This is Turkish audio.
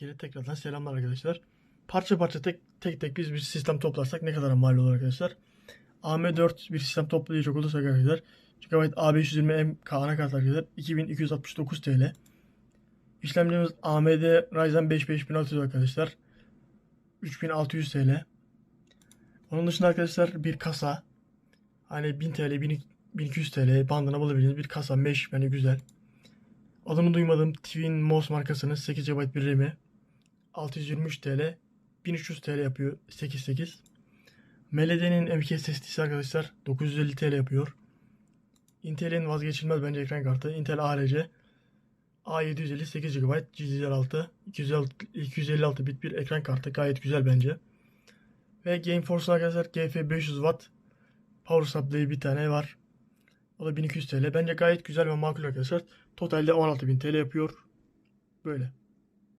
İle tekrardan selamlar arkadaşlar. Parça parça tek tek tek biz bir sistem toplarsak ne kadar mal olur arkadaşlar? AM4 bir sistem toplayacak olursak arkadaşlar GB A520M K anakart arkadaşlar 2269 TL. İşlemcimiz AMD Ryzen 5 5600 arkadaşlar 3600 TL. Onun dışında arkadaşlar bir kasa hani 1000 TL 1000 1200 TL bandına bulabileceğiniz bir kasa mesh yani güzel. Adını duymadığım Twin Mouse markasının 8 GB bir RAM'i 623 TL 1300 TL yapıyor 88. MLD'nin M.2 SSD'si arkadaşlar 950 TL yapıyor. Intel'in vazgeçilmez bence ekran kartı. Intel ARC A750 8 GB GDDR6 256 bit bir ekran kartı gayet güzel bence. Ve GeForce arkadaşlar GF 500 Watt Power Supply bir tane var. O da 1200 TL. Bence gayet güzel ve makul arkadaşlar. Totalde 16.000 TL yapıyor. Böyle.